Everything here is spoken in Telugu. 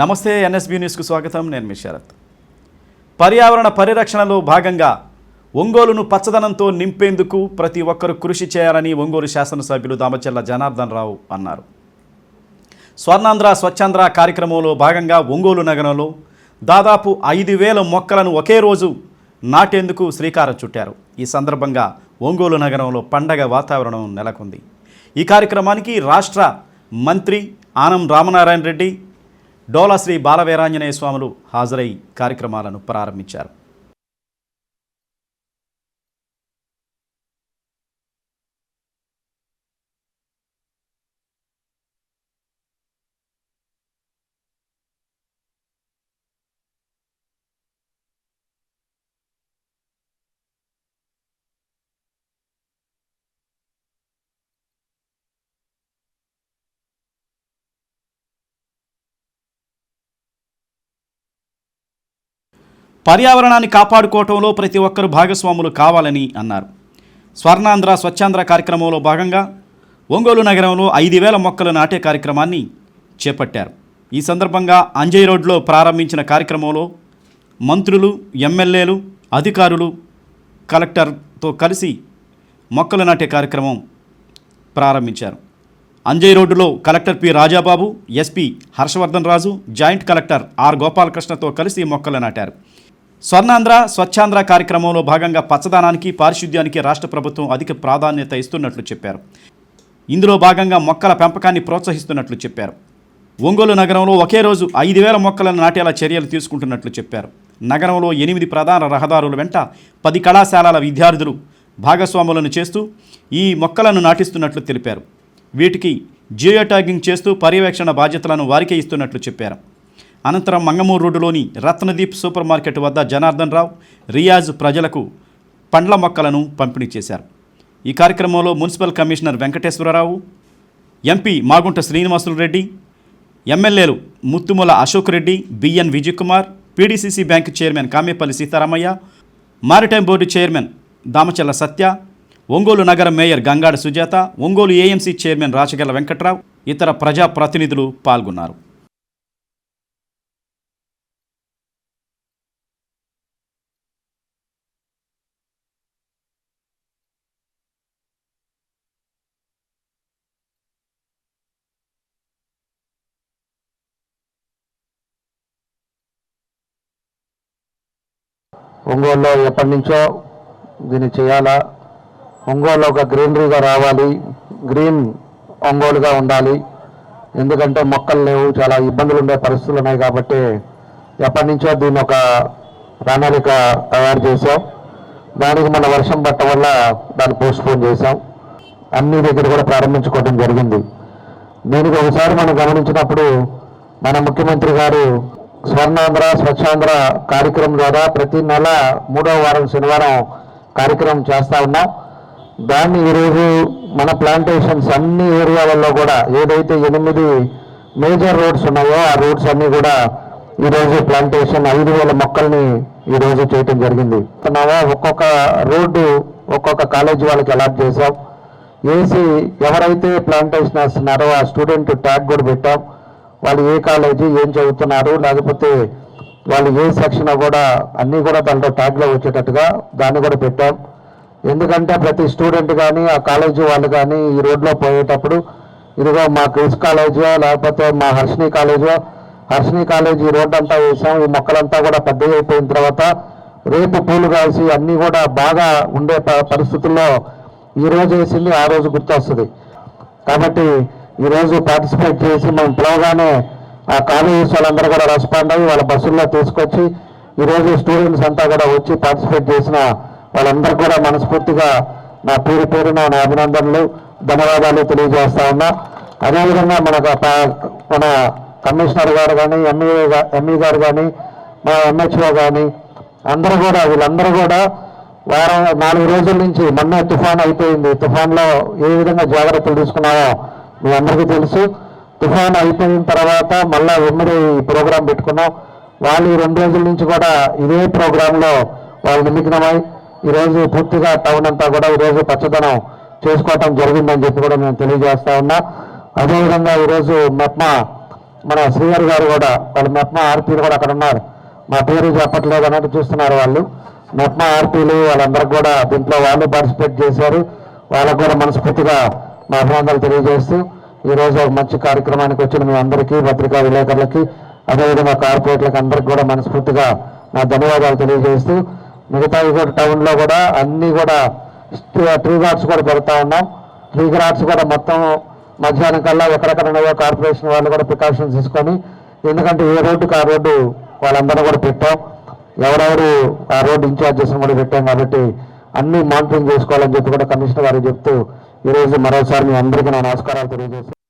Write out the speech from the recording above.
నమస్తే ఎన్ఎస్బి న్యూస్కు స్వాగతం. నేను మీ శరత్. పర్యావరణ పరిరక్షణలో భాగంగా ఒంగోలును పచ్చదనంతో నింపేందుకు ప్రతి ఒక్కరూ కృషి చేయాలని ఒంగోలు శాసనసభ్యులు దామచెల్ల జనార్దన్ రావు అన్నారు. స్వర్ణాంధ్ర స్వచ్ఛాంధ్ర కార్యక్రమంలో భాగంగా ఒంగోలు నగరంలో దాదాపు ఐదు వేల మొక్కలను ఒకే రోజు నాటేందుకు శ్రీకారం చుట్టారు. ఈ సందర్భంగా ఒంగోలు నగరంలో పండగ వాతావరణం నెలకొంది. ఈ కార్యక్రమానికి రాష్ట్ర మంత్రి ఆనం రామనారాయణ రెడ్డి డోలా శ్రీ బాలవీరాంజనేయ స్వాములు హాజరై కార్యక్రమాలను ప్రారంభించారు. పర్యావరణాన్ని కాపాడుకోవటంలో ప్రతి ఒక్కరూ భాగస్వాములు కావాలని అన్నారు. స్వర్ణాంధ్ర స్వచ్ఛాంధ్ర కార్యక్రమంలో భాగంగా ఒంగోలు నగరంలో ఐదు వేల మొక్కలు నాటే కార్యక్రమాన్ని చేపట్టారు. ఈ సందర్భంగా అంజయ్ రోడ్లో ప్రారంభించిన కార్యక్రమంలో మంత్రులు ఎమ్మెల్యేలు అధికారులు కలెక్టర్తో కలిసి మొక్కలు నాటే కార్యక్రమం ప్రారంభించారు. అంజయ్ రోడ్డులో collector P Rajababu SP Harshavardhan Raju joint collector R గోపాలకృష్ణతో కలిసి మొక్కలు నాటారు. స్వర్ణాంధ్ర స్వచ్ఛాంధ్ర కార్యక్రమంలో భాగంగా పచ్చదనానికి పారిశుద్ధ్యానికి రాష్ట్ర ప్రభుత్వం అధిక ప్రాధాన్యత ఇస్తున్నట్లు చెప్పారు. ఇందులో భాగంగా మొక్కల పెంపకాన్ని ప్రోత్సహిస్తున్నట్లు చెప్పారు. ఒంగోలు నగరంలో ఒకే రోజు ఐదు వేల మొక్కలను నాటేలా చర్యలు తీసుకుంటున్నట్లు చెప్పారు. నగరంలో ఎనిమిది ప్రధాన రహదారుల వెంట పది కళాశాలల విద్యార్థులు భాగస్వాములను చేస్తూ ఈ మొక్కలను నాటిస్తున్నట్లు తెలిపారు. వీటికి జియో ట్యాగింగ్ చేస్తూ పర్యవేక్షణ బాధ్యతలను వారికే ఇస్తున్నట్లు చెప్పారు. అనంతరం మంగమూరు రోడ్డులోని రత్నదీప్ సూపర్ మార్కెట్ వద్ద జనార్దన్ రావు రియాజ్ ప్రజలకు పండ్ల మొక్కలను పంపిణీ చేశారు. ఈ కార్యక్రమంలో municipal commissioner Venkateswara Rao MP Magunta Srinivasulu Reddy ఎమ్మెల్యేలు Muthumula Ashok Reddy BN Vijayakumar PDCC bank chairman Kamepalli Sitaramaiah maritime board chairman Damacharla Satya Ongole నగర mayor Gangada Sujatha Ongole AMC chairman Rachagalla Venkatrao ఇతర ప్రజాప్రతినిధులు పాల్గొన్నారు. ఒంగోలులో ఎప్పటి నుంచో దీన్ని చేయాలా? ఒంగోలు ఒక గ్రీనరీగా రావాలి. గ్రీన్ ఒంగోలుగా ఉండాలి. ఎందుకంటే మొక్కలు లేవు చాలా ఇబ్బందులు ఉండే పరిస్థితులు ఉన్నాయి కాబట్టి ఎప్పటి నుంచో దీన్ని ఒక ప్రణాళిక తయారు చేసాం దానికి మన వర్షం పట్ట వల్ల దాన్ని పోస్ట్పోన్ చేసాం అన్ని దగ్గర కూడా ప్రారంభించుకోవడం జరిగింది. దీనికి ఒకసారి మనం గమనించినప్పుడు మన ముఖ్యమంత్రి గారు స్వర్ణాంధ్ర స్వచ్ఛాంధ్ర కార్యక్రమం ద్వారా ప్రతి నెల మూడో వారం శనివారం కార్యక్రమం చేస్తూ ఉన్నాం. దాన్ని ఈరోజు మన ప్లాంటేషన్స్ అన్ని ఏరియాలలో కూడా ఏదైతే ఎనిమిది మేజర్ రోడ్స్ ఉన్నాయో ఆ రోడ్స్ అన్నీ కూడా ఈరోజు ప్లాంటేషన్ ఐదు వేల మొక్కల్ని ఈరోజు చేయటం జరిగింది. ఒక్కొక్క రోడ్డు ఒక్కొక్క కాలేజీ వాళ్ళకి అలాట్ చేసాం వేసి ఎవరైతే ప్లాంటేషన్ వేస్తున్నారో ఆ స్టూడెంట్ ట్యాగ్ కూడా పెట్టాం. వాళ్ళు ఏ కాలేజీ ఏం చదువుతున్నారు లేకపోతే వాళ్ళు ఏ సెక్షన్ కూడా అన్నీ కూడా దాంట్లో ట్యాగ్లో వచ్చేటట్టుగా దాన్ని కూడా పెట్టాం. ఎందుకంటే ప్రతి స్టూడెంట్ కానీ ఆ కాలేజీ వాళ్ళు కానీ ఈ రోడ్లో పోయేటప్పుడు ఇదిగో మా క్రిస్ కాలేజో లేకపోతే మా హర్షిని కాలేజో హర్షిని కాలేజ్ ఈ రోడ్ అంతా వేసాం ఈ మొక్కలంతా కూడా పెద్దగా అయిపోయిన తర్వాత రేపు పూలు కాసి అన్నీ కూడా బాగా ఉండే ప- పరిస్థితుల్లో ఈ రోజు వేసింది ఆ రోజు గుర్తొస్తుంది. కాబట్టి ఈ రోజు పార్టిసిపేట్ చేసి మనం పిలవగానే ఆ కాలేజెస్ వాళ్ళందరూ కూడా రెస్పాండ్ అయ్యి వాళ్ళ బస్సుల్లో తీసుకొచ్చి ఈరోజు స్టూడెంట్స్ అంతా కూడా వచ్చి పార్టిసిపేట్ చేసిన వాళ్ళందరూ కూడా మనస్ఫూర్తిగా నా పేరు పేరున నా అభినందనలు ధన్యవాదాలు తెలియజేస్తా ఉన్నా. అదేవిధంగా మనకు మన కమిషనర్ గారు కానీ ఎంఈ ఎంఈ గారు కానీ మా ఎంహెచ్ఓ కానీ అందరూ కూడా వీళ్ళందరూ కూడా వారం నాలుగు రోజుల నుంచి మొన్న తుఫాన్ అయిపోయింది. తుఫాన్లో ఏ విధంగా జాగ్రత్తలు తీసుకున్నామో మీ అందరికీ తెలుసు తుఫాన్ అయిపోయిన తర్వాత మళ్ళా వెంబడి ప్రోగ్రాం పెట్టుకున్నాం. వాళ్ళు ఈ రెండు రోజుల నుంచి కూడా ఇదే ప్రోగ్రాంలో వాళ్ళు నిమగ్నమై ఈరోజు పూర్తిగా టౌన్ అంతా కూడా ఈరోజు పచ్చదనం చేసుకోవటం జరిగిందని చెప్పి కూడా మేము తెలియజేస్తా ఉన్నా. అదేవిధంగా ఈరోజు మెప్మా మన శ్రీహరి గారు కూడా వాళ్ళ మెప్మా ఆర్పీలు కూడా అక్కడ ఉన్నారు. మా పేరు చెప్పట్లేదు అన్నట్టు చూస్తున్నారు వాళ్ళు. మెప్మా ఆర్పీలు వాళ్ళందరికీ కూడా దీంట్లో వాళ్ళు పార్టిసిపేట్ చేశారు. వాళ్ళకు కూడా మనస్ఫూర్తిగా మా అభినందనలు తెలియజేస్తూ ఈరోజు ఒక మంచి కార్యక్రమానికి వచ్చిన మీ అందరికీ పత్రికా విలేకరులకి అదేవిధంగా కార్పొరేట్లకు అందరికి కూడా మనస్ఫూర్తిగా నా ధన్యవాదాలు తెలియజేస్తూ మిగతా కూడా టౌన్లో కూడా అన్నీ కూడా ట్రీ గార్డ్స్ కూడా పెడతా ఉన్నాం. ట్రీ గార్డ్స్ కూడా మొత్తం మధ్యాహ్నం కల్లా ఎక్కడెక్కడ ఉన్నాయో కార్పొరేషన్ వాళ్ళు కూడా ప్రికాషన్స్ తీసుకొని ఎందుకంటే ఏ రోడ్డుకి ఆ రోడ్డు వాళ్ళందరూ కూడా పెట్టాం. ఎవరెవరు ఆ రోడ్డు ఇన్ఛార్జెస్ కూడా పెట్టాం కాబట్టి అన్ని మానిటరింగ్ చేసుకోవాలని చెప్పి కూడా కమిషనర్ గారు చెప్తూ ఈరోజు మరోసారి మీ అందరికీ నా నమస్కారాలు తెలియజేస్తాను